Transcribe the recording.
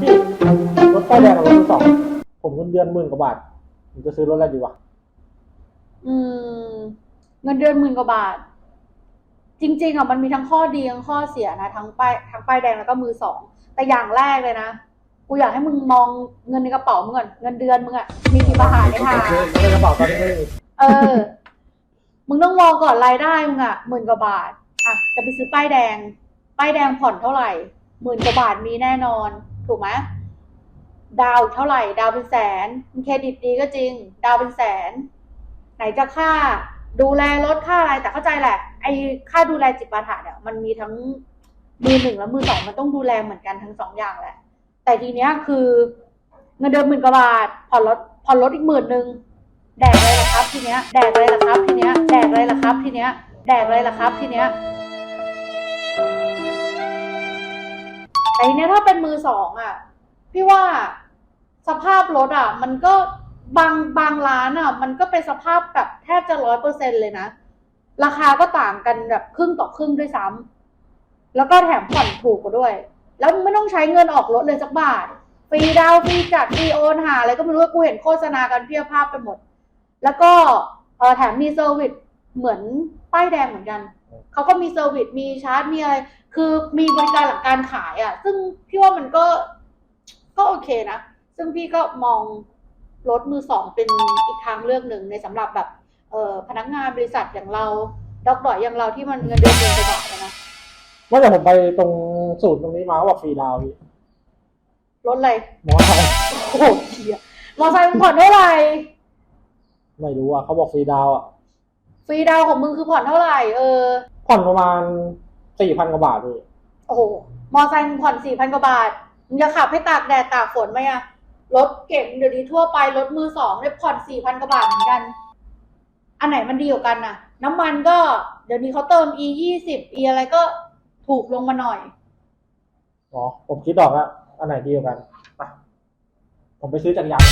พี่รถป้ายแดงกับรถมือสอง ผมเงินเดือนหมื่นกว่าบาท ผมจะซื้อรถอะไรดีวะ อืม เงินเดือนหมื่นกว่าบาท จริง ๆอะมันมีทั้งข้อดีทั้งข้อเสียนะทั้งป้ายทั้งป้ายแดงแล้วก็มือสอง แต่อย่างแรกเลยนะ กูอยากให้มึงมองเงินในกระเป๋ามึงก่อนเงินเดือนมึงอะมีกี่บาทเนี่ยค่ะในกระเป๋าตอนนี้ไม่มีเออ มึงต้องมองก่อนรายได้มึงอะหมื่นกว่าบาท อะ จะไปซื้อป้ายแดง ป้ายแดงผ่อนเท่าไหร่หมื่นกว่าบาทมีแน่นอน ถูกไหมดาวเท่าไหร่ ดาวเป็นแสนมึงเครดิตดีก็จริง ดาวเป็นแสน ไหนจะค่าดูแลรถค่าอะไรแต่เข้าใจแหละ ไอ้ค่าดูแลจิตปาถะเนี่ยมันมีทั้งมือหนึ่งและมือสองมันต้องดูแลเหมือนกันทั้งสองอย่างแหละ แต่ทีเนี้ยคือเงินเดือนหมื่นกว่าบาทผ่อนรถผ่อนรถอีกหมื่นหนึ่งแดกเลยล่ะครับ ทีเนี้ยแดกเลยล่ะครับ ทีเนี้ยแดกเลยล่ะครับ ทีเนี้ยแดกเลยล่ะครับ ทีเนี้ย แต่ทีเนี้ยถ้าเป็นมือสองอะ พี่ว่าสภาพรถอะ มันก็บางบางร้านอะ มันก็เป็นสภาพแบบแทบจะร้อยเปอร์เซ็นเลยนะ ราคาก็ต่างกันแบบครึ่งต่อครึ่งด้วยซ้ำแล้วก็แถมผ่อนถูกกว่าด้วย แล้วไม่ต้องใช้เงินออกรถเลยสักบาทฟรีดาวฟรีจัดฟรีโอนหาอะไรก็ไม่รู้กูเห็นโฆษณากันเพียบภาพไปหมด แล้วก็แถมมีเซอร์วิสเหมือนป้ายแดงเหมือนกัน เขาก็มีเซอร์วิสมีชาร์จมีอะไร คือมีบริการหลังการขายอะ่ะ ซึ่งพี่ว่ามันก็ก็โอเคนะ ซึ่งพี่ก็มองรถมือสองเป็นอีกทางเลือกหนึ่งในสำหรับแบบเออพนักงานบริษัทอย่างเราดอกดอยอย่างเราที่มันเงินเดือนเดือนกว่าบาทอะนะเมื่อแต่ผมไปตรงศูนย์ตรงนี้มาเขาบอกฟรีดาวน์พี่รถอะไรมอไซค์โอ้โหเชียมอไซค์มึงผ่อนเท่าไหร่ไม่รู้อะเขาบอกฟรีดาวน์อะฟรีดาวน์ของมึงคือผ่อนเท่าไหร่ เออผ่อนประมาณสี่พันกว่าบาทพี่โอ้โหมอไซค์มึงผ่อนสี่พันกว่าบาทมึงจะขับให้ตากแดดตากฝนไหมอะรถเก่งเดี๋ยวนี้ทั่วไปรถมือสองเนี่ยผ่อนสี่พันกว่าบาทเหมือนกัน อันไหนมันดีกว่ากันน่ะ น้ำมันก็เดี๋ยวนี้เขาเติม e ยี่สิบ e อะไรก็ถูกลงมาหน่อย อ๋อผมคิดออกแล้วอันไหนดีกว่ากันไปผมไปซื้อจักรยาน